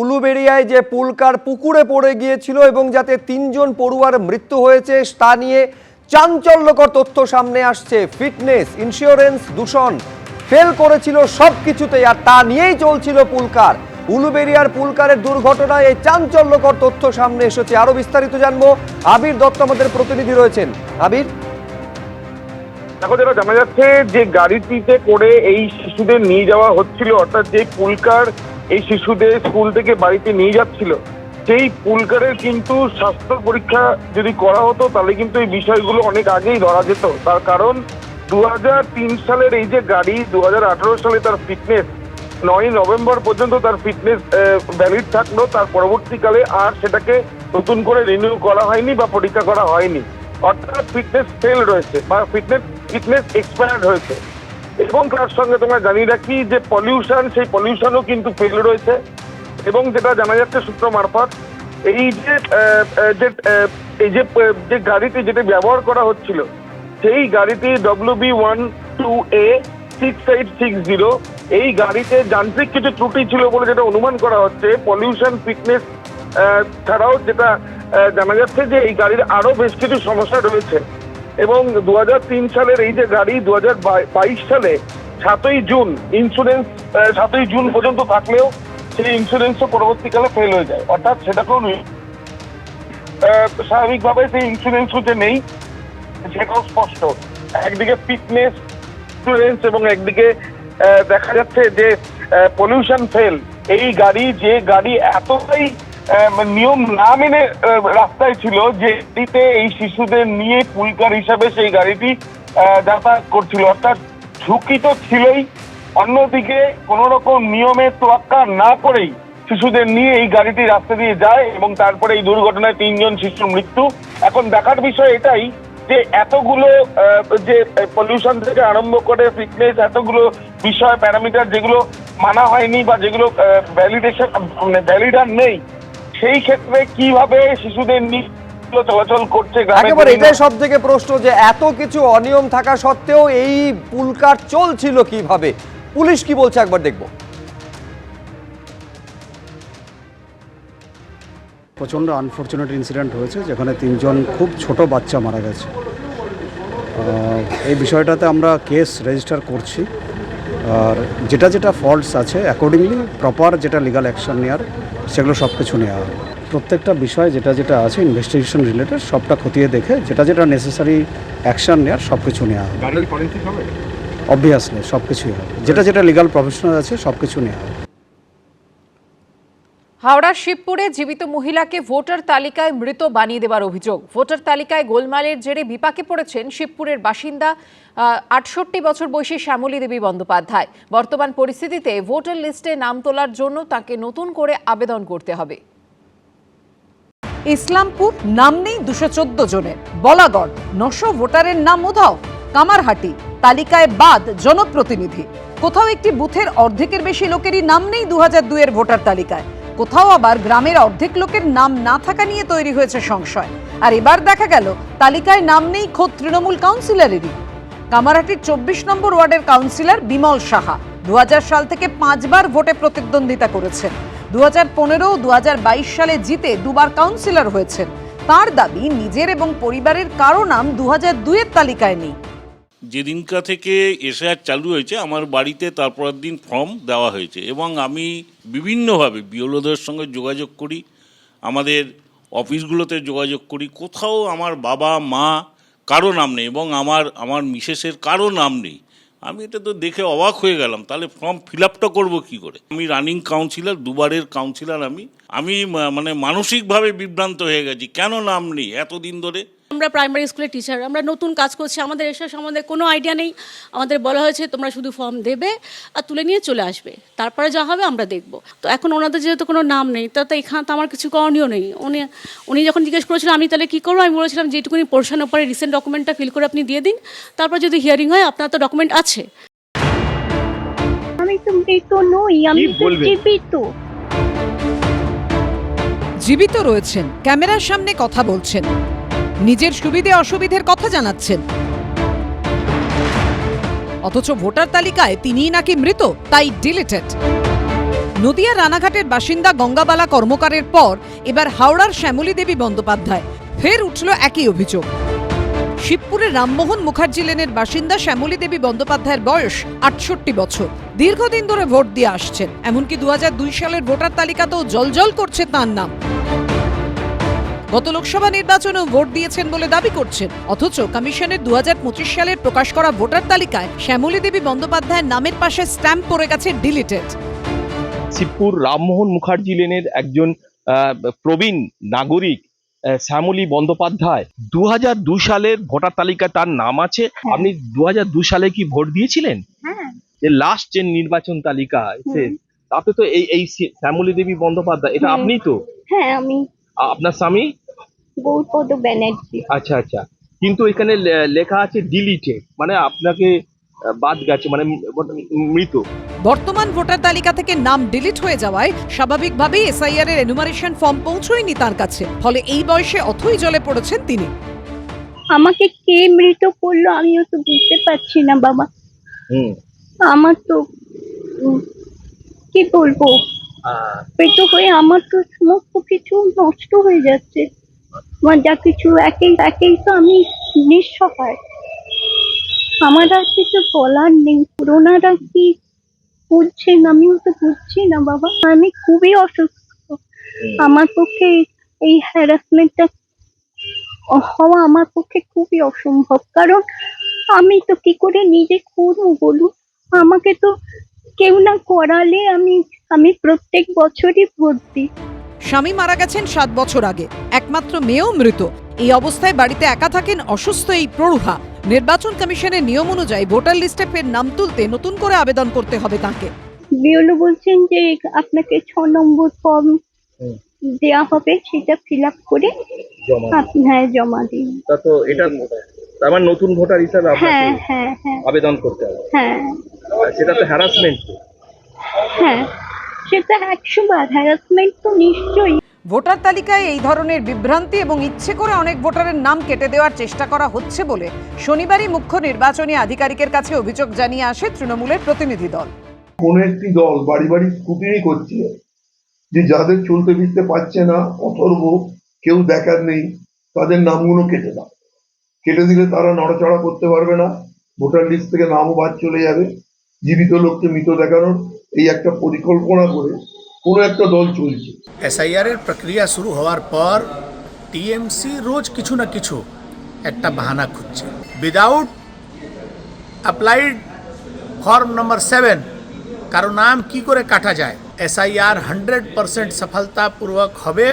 উলুবেড়িয়ায় যে পুলকার পুকুরে পড়ে গিয়েছিল এবং যাতে তিনজন পড়ুয়ার মৃত্যু হয়েছে, তা নিয়ে চাঞ্চল্যকর তথ্য সামনে আসছে। ফিটনেস, ইন্স্যুরেন্স, দূষণ, ফেল করেছিল সব কিছুতেই আর তা নিয়েই চলছিল পুলকার। উলুবেরিয়ার পুলকারের দুর্ঘটনায় এই চাঞ্চল্যকর তথ্য সামনে এসেছে। আরও বিস্তারিত জানব। আবির দত্ত আমাদের প্রতিনিধি রয়েছেন। আবির? দেখো, যেটা জানা যাচ্ছে, যে গাড়িটিতে করে এই শিশুদের নিয়ে যাওয়া হচ্ছিল, অর্থাৎ যে পুলকার এই শিশুদের স্কুল থেকে বাড়িতে নিয়ে যাচ্ছিল, সেই পুলকারের কিন্তু স্বাস্থ্য পরীক্ষা যদি করা হতো, তাহলে কিন্তু এই বিষয়গুলো অনেক আগেই ধরা যেত। তার কারণ দু হাজার তিন সালের এই যে গাড়ি দু হাজার আঠারো সালে তার ফিটনেস নয় নভেম্বর পর্যন্ত তার ফিটনেস ভ্যালিড থাকল। তার পরবর্তীকালে আর সেটাকে নতুন করে রিনিউ করা হয়নি বা পরীক্ষা করা হয়নি। অর্থাৎ ফিটনেস ফেল রয়েছে বা ফিটনেস ফিটনেস এক্সপায়ার্ড হয়েছে। এবং তার সঙ্গে তোমরা জানিয়ে রাখি যে পলিউশন সেই পলিউশনও কিন্তু ফেল রয়েছে। এবং যেটা জানা যাচ্ছে সূত্র মারফত, এই যে এই যে যে গাড়িটি যেটা ব্যবহার করা হচ্ছিল, সেই গাড়িটি W B one two A six eight six zero এই গাড়িতে যান্ত্রিক কিছু ত্রুটি ছিল বলে যেটা অনুমান করা হচ্ছে পলিউশন ফিটনেস ছাড়াও যেটা জানা যাচ্ছে যে এই গাড়ির আরও বেশ কিছু সমস্যা রয়েছে। এবং দু হাজার তিন সালের এই যে গাড়ি দু সালে সাতই জুন ইন্স্যুরেন্স সাতই জুন পর্যন্ত থাকলেও সেই ইন্স্যুরেন্সও পরবর্তীকালে ফেল হয়ে যায়। অর্থাৎ সেটাকেও নি- আহ, স্বাভাবিকভাবে সেই ইন্স্যুরেন্সও যে নেই সেটাও স্পষ্ট। একদিকে ফিটনেস ইন্স্যুরেন্স এবং একদিকে দেখা যাচ্ছে যে পলিউশন ফেল এই গাড়ি যে গাড়ি এতটাই নিয়ম না মেনে রাস্তায় ছিল যে এটিতে এই শিশুদের নিয়ে পুলকার হিসাবে সেই গাড়িটি যাতায়াত করছিল। অর্থাৎ ঝুঁকি তো ছিলই। অন্যদিকে কোন রকম নিয়মের তোয়াক্কা না করেই শিশুদের নিয়ে এই গাড়িটি রাস্তা দিয়ে যায় এবং তারপরে এই দুর্ঘটনায় তিনজন শিশুর মৃত্যু। এখন দেখার বিষয় এটাই যে এতগুলো যে পলিউশন থেকে আরম্ভ করে ফিটনেস এতগুলো বিষয় প্যারামিটার যেগুলো মানা হয়নি বা যেগুলো ভ্যালিডেশন মানে ভ্যালিডার নেই সেই ক্ষেত্রে কীভাবে শিশুদের নিয়ে চলাচল করছে একেবারে এটাই সব থেকে প্রশ্ন যে এত কিছু অনিয়ম থাকা সত্ত্বেও এই পুলকার চলছিল কীভাবে? পুলিশ কি বলছে একবার দেখব। প্রচণ্ড আনফর্চুনেট ইনসিডেন্ট হয়েছে যেখানে তিনজন খুব ছোট বাচ্চা মারা গেছে। এই বিষয়টাতে আমরা কেস রেজিস্টার করছি। আর যেটা যেটা ফল্টস আছে অ্যাকর্ডিংলি প্রপার যেটা লিগাল অ্যাকশন নেওয়ার সেগুলো সব কিছু নেওয়া হয় প্রত্যেকটা বিষয় যেটা যেটা আছে ইনভেস্টিগেশন রিলেটেড সবটা খতিয়ে দেখে যেটা যেটা নেসেসারি অ্যাকশন নেওয়ার সব কিছু নেওয়া হবে? অবভিয়াসলি সব কিছুই হবে। যেটা যেটা লিগাল প্রফেশনাল আছে সব কিছু নেওয়া হবে হাওড়ার শিবপুরে জীবিত মহিলাকে ভোটার তালিকায় মৃত বানিয়ে দেবার অভিযোগ। ভোটার তালিকায় গোলমালের জেরে বিপাকে পড়েছেন শিবপুরের বাসিন্দা আটষট্টি বছর বয়সী শ্যামলী দেবী বন্দ্যোপাধ্যায়। বর্তমান পরিস্থিতিতে ভোটার লিস্টে নাম তোলার জন্য তাকে নতুন করে আবেদন করতে হবে। ইসলামপুর নাম নেই দুশো চোদ্দ জনের। বলাগড়, নশো ভোটারের নাম উধাও। কামারহাটি, তালিকায় বাদ জনপ্রতিনিধি। কোথাও একটি বুথের অর্ধেকের বেশি লোকেরই নাম নেই দু দুইয়ের ভোটার তালিকায়। কোথাও আবার গ্রামের অর্ধেক লোকের নাম না থাকা নিয়ে তৈরি হয়েছে সংশয়। আর এবার দেখা গেল, তালিকায় নাম নেই খোদ তৃণমূল কাউন্সিলরেরই। কামারহাটির চব্বিশ নম্বর ওয়ার্ডের কাউন্সিলর বিমল সাহা দু হাজার সাল থেকে পাঁচবার ভোটে প্রতিদ্বন্দ্বিতা করেছেন। দু হাজার পনেরো দু সালে জিতে দুবার কাউন্সিলর হয়েছেন। তার দাবি নিজের এবং পরিবারের কারও নাম দু হাজার তালিকায় নেই। যেদিনকা থেকে এসআর চালু হয়েছে, আমার বাড়িতে তারপরের দিন ফর্ম দেওয়া হয়েছে এবং আমি বিভিন্নভাবে বিওলোদের সঙ্গে যোগাযোগ করি, আমাদের অফিসগুলোতে যোগাযোগ করি, কোথাও আমার বাবা, মা কারও নাম নেই এবং আমার আমার মিসেসের কারও নাম নেই। আমি এটা তো দেখে অবাক হয়ে গেলাম, তাহলে ফর্ম ফিল আপটা করব কী করে? আমি রানিং কাউন্সিলর, দুবারের কাউন্সিলর আমি আমি মানে মানসিকভাবে বিভ্রান্ত হয়ে গেছি, কেন নাম নেই? এতদিন ধরে আমরা প্রাইমারি স্কুলের টিচার আমরা নতুন কাজ করছি আমাদের এসব সম্বন্ধে কোনো আইডিয়া নেই। আমাদের বলা হয়েছে তোমরা শুধু ফর্ম দেবে আর তুলে নিয়ে চলে আসবে। তারপরে যা হবে আমরা দেখব। তো এখন ওনাদের যেহেতু কোনো নাম নেই তা তো এখানে তো আমার কিছু করণীয় নেই। উনি উনি যখন জিজ্ঞেস করেছিলেন আমি তাহলে কী করব? আমি বলেছিলাম যেটুকুনি পোর্শনের ওপরে রিসেন্ট ডকুমেন্টটা ফিল করে আপনি দিয়ে দিন। তারপর যদি হিয়ারিং হয় আপনার তো ডকুমেন্ট আছে। আমি তো মৃত নই আমি জীবিত। জীবিত রয়েছেন ক্যামেরার সামনে কথা বলছেন। নিজের সুবিধে অসুবিধের কথা জানাচ্ছেন। অথচ ভোটার তালিকায় তিনিই নাকি মৃত, তাই ডিলিটেড। নদিয়া রানাঘাটের বাসিন্দা গঙ্গাবালা কর্মকারের পর এবার হাওড়ার শ্যামলী দেবী বন্দ্যোপাধ্যায়। ফের উঠল একই অভিযোগ। শিবপুরের রামমোহন মুখার্জি লেনের বাসিন্দা শ্যামলী দেবী বন্দ্যোপাধ্যায়ের বয়স আটষট্টি বছর। দীর্ঘদিন ধরে ভোট দিয়ে আসছেন, এমনকি দু হাজার দুই সালের ভোটার তালিকাতেও জলজল করছে তার নাম। গত লোকসভা নির্বাচনেও ভোট দিয়েছেন বলে দাবি করছেন। অথচ কমিশনের দু সালের প্রকাশ করা ভোটার তালিকায় শ্যামলী দেবী বন্দ্যোপাধ্যায়ের নামের পাশে স্ট্যাম্প পড়ে গেছে ডিলিটেড। শিবপুর রামমোহন মুখার্জি লেনের একজন প্রবীণ নাগরিক শ্যামলী বন্দ্যোপাধ্যায়। দু দু সালের ভোটার তালিকায় তার নাম আছে। আপনি দু হাজার দুই সালে কি ভোট দিয়েছিলেন? হ্যাঁ। যে লাস্ট যে নির্বাচন তালিকা সে তাতে তো এই এই শ্যামলী শ্যামলী দেবী বন্দ্যোপাধ্যায় এটা আপনি তো? হ্যাঁ আমি। আপনার স্বামী? গৌরপদ ব্যানার্জি আচ্ছা আচ্ছা। কিন্তু এখানে লে- লেখা আছে ডিলিটেড মানে আপনাকে বাদ গেছে মানে মৃত। বর্তমান ভোটার তালিকা থেকে নাম ডিলিট হয়ে যাওয়ায় স্বাভাবিকভাবেই এসআইআর এর এনুমারেশন ফর্ম পৌঁছয়নি তার কাছে। ফলে এই বয়সে অথই জলে পড়েছেন তিনি। আমাকে কে মৃত করল আমিও তো বুঝতে পারছি না বাবা। হুম। আমার তো কি বলব? আহ, মৃত হয়ে আমার তো সমস্ত কিছু নষ্ট হয়ে যাচ্ছে। আমার যা কিছু একেই একেই তো আমি নিঃসহায় আমার আর কিছু বলার নেই করোনাটা কি বুঝছেন আমিও তো বুঝছি না বাবা। আমি খুবই অসুস্থ। আমার পক্ষে এই হ্যারাসমেন্টটা হওয়া আমার পক্ষে খুবই অসম্ভব। কারণ আমি তো কি করে নিজে করব বলুন? আমাকে তো কেউ না করালে আমি আমি প্রত্যেক বছরই ভর্তি। স্বামী মারা গেছেন সাত বছর আগে। একমাত্র মেয়েও মৃত। এই অবস্থায় বাড়িতে একা থাকেন অসুস্থ এই প্রৌঢ়া। নির্বাচন কমিশনের নিয়ম অনুযায়ী ভোটার লিস্টে ফের নাম তুলতে নতুন করে আবেদন করতে হবে তাকে। বিওলো বলছেন যে আপনাকে ছ নম্বর ফর্ম। দেওয়া হবে সেটা ফিল আপ করে আপনি হ্যাঁ জমা দিন। তা তো এটা তার মানে নতুন ভোটার হিসাবে হ্যাঁ আপনাকে হ্যাঁ হ্যাঁ আবেদন করতে হবে। হ্যাঁ। সেটা তো হ্যারাসমেন্ট হ্যাঁ। সেটা একশো বার হ্যারাসমেন্ট তো নিশ্চয়ই। ভোটার তালিকায় এই ধরনের বিভ্রান্তি এবং ইচ্ছে করে অনেক ভোটারের নাম কেটে দেওয়ার চেষ্টা করা হচ্ছে বলে শনিবারই মুখ্য নির্বাচনী আধিকারিকের কাছে অভিযোগ জানিয়ে আসে তৃণমূলের প্রতিনিধি দল। কোন একটি দল বাড়ি বাড়ি স্কুটিনি করছে যে যাদের চলতে ফিরতে পারছে না অথর্ব কেউ দেখার নেই তাদের নামগুলো কেটে দাও। কেটে দিলে তারা নড়াচড়া করতে পারবে না ভোটার লিস্ট থেকে নামও বাদ চলে যাবে জীবিত লোককে মৃত দেখানোর এই একটা পরিকল্পনা করে কোনো একটা দল চলছে। এসআইআর এর প্রক্রিয়া শুরু হওয়ার পর টিএমসি রোজ কিছু না কিছু একটা বাহানা খুঁজছে। Without applied form number seven কারও নাম কি করে কাটা যায়? এসআইআর হান্ড্রেড পার্সেন্ট সফলতাপূর্বক হবে।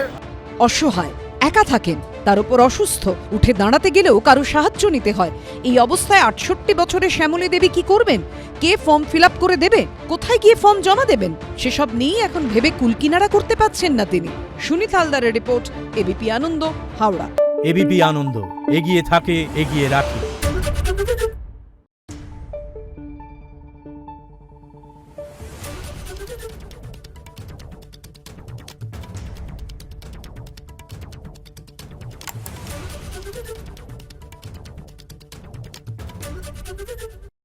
অসহায় একা থাকেন। তার উপর অসুস্থ। উঠে দাঁড়াতে গেলেও কারও সাহায্য নিতে হয়। এই অবস্থায় আটষট্টি বছরে শ্যামলী দেবী কি করবেন? কে ফর্ম ফিল করে দেবে? কোথায় গিয়ে ফর্ম জমা দেবেন? সেসব নিয়েই এখন ভেবে কুলকিনারা করতে পারছেন না তিনি। সুনীত হালদারের report, ABP Ananda, Howrah. ABP Ananda, এগিয়ে থাকে, এগিয়ে রাখে।